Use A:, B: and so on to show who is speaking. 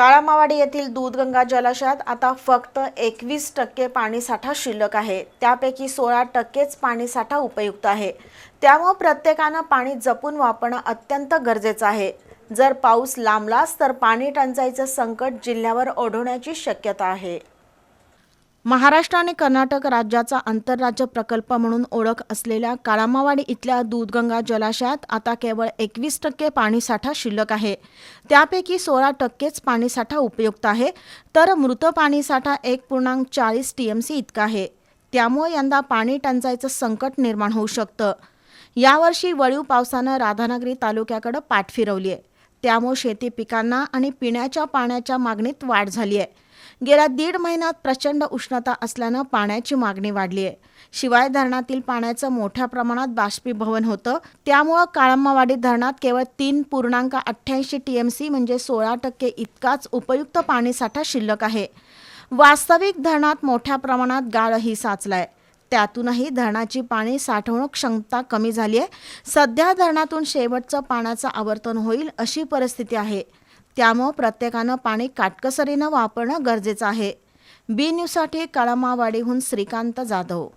A: काळामावाडी येथील दूधगंगा जलाशयात आता फक्त एकवीस टक्के पाणीसाठा शिल्लक आहे. त्यापैकी सोळा टक्केच पाणीसाठा उपयुक्त आहे. त्यामुळं प्रत्येकानं पाणी जपून वापरणं अत्यंत गरजेचं आहे. जर पाऊस लांबलाच तर पाणी टंचाईचं संकट जिल्ह्यावर ओढवण्याची शक्यता आहे. महाराष्ट्र आणि कर्नाटक राज्याचा आंतरराज्य प्रकल्प म्हणून ओळख असलेल्या काळामावाडी इथल्या दूधगंगा जलाशयात आता केवळ एकवीस टक्के पाणीसाठा शिल्लक आहे. त्यापैकी सोळा टक्केच पाणीसाठा उपयुक्त आहे. तर मृत पाणीसाठा एक पूर्णांक चाळीस टी एम सी इतका आहे. त्यामुळे यंदा पाणी टंचाईचं संकट निर्माण होऊ शकतं. यावर्षी वळीव पावसानं राधानगरी तालुक्याकडे पाठ फिरवली आहे त्यामुळे शेती पिकांना आणि पिण्याच्या पाण्याच्या मागणीत वाढ झाली आहे गेल्या दीड महिन्यात प्रचंड उष्णता असल्यानं पाण्याची मागणी वाढली आहे. शिवाय धरणातील पाण्याचं मोठ्या प्रमाणात बाष्पीभवन होतं. त्यामुळं काळंबावाडी धरणात केवळ तीन पूर्णांक अठ्ठ्याऐंशी टी एम सी म्हणजे सोळा टक्के इतकाच उपयुक्त पाणीसाठा शिल्लक आहे. वास्तविक धरणात मोठ्या प्रमाणात गाळही साचलाय. त्यातूनही धरणाची पाणी साठवणूक क्षमता कमी झाली आहे. सध्या धरणातून शेवटचं पाण्याचं आवर्तन होईल अशी परिस्थिती आहे. त्यामुळं प्रत्येकानं पाणी काटकसरीनं वापरणं गरजेचं आहे. बी न्यूजसाठी कळमावाडीहून श्रीकांत जाधव.